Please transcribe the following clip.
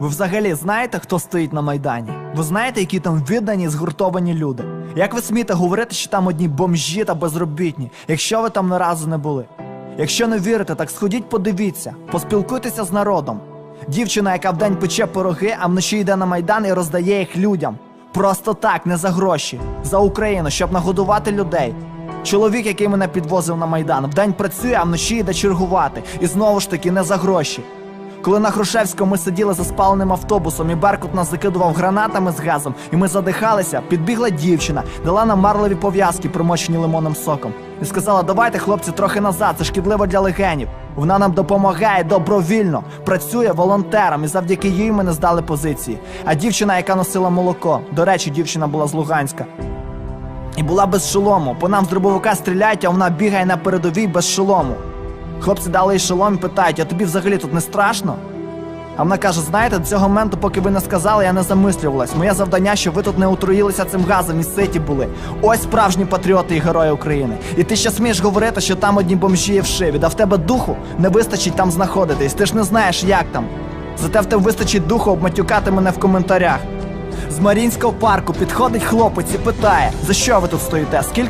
Ви взагалі знаєте, хто стоїть на Майдані? Ви знаєте, які там віддані згуртовані люди? Як ви смієте говорити, що там одні бомжі та безробітні, якщо ви там не разу не були? Якщо не вірите, так сходіть, подивіться, поспілкуйтеся з народом. Дівчина, яка вдень пече пироги, а вночі йде на майдан і роздає їх людям. Просто так, не за гроші, за Україну, щоб нагодувати людей. Чоловік, який мене підвозив на майдан, вдень працює, а вночі йде чергувати. І знову ж таки не за гроші. Коли на Хрущевському ми сиділи за спаленим автобусом, і Беркут нас закидував гранатами з газом, і ми задихалися, підбігла дівчина, дала нам марлеві пов'язки, примочені лимонним соком, і сказала: давайте, хлопці, трохи назад, це шкідливо для легенів. Вона нам допомагає добровільно, працює волонтером, і завдяки їй ми не здали позиції. А дівчина, яка носила молоко, до речі, дівчина була з Луганська. І була без шолому. По нам з дробовика стріляють, а вона бігає на передовій без шолому. Хлопці дали їй шолом і питають, а тобі взагалі тут не страшно? А вона каже: знаєте, до цього моменту, поки ви не сказали, я не замислювалась. Моє завдання, щоб ви тут не отруїлися цим газом і ситі були. Ось справжні патріоти і герої України. І ти ще смієш говорити, що там одні бомжі є вшиві, да в тебе духу не вистачить там знаходитись. Ти ж не знаєш, як там. Зате в тебе вистачить духу обматюкати мене в коментарях. З Марінського парку підходить хлопець і питає, за що ви тут стоїте? Скільки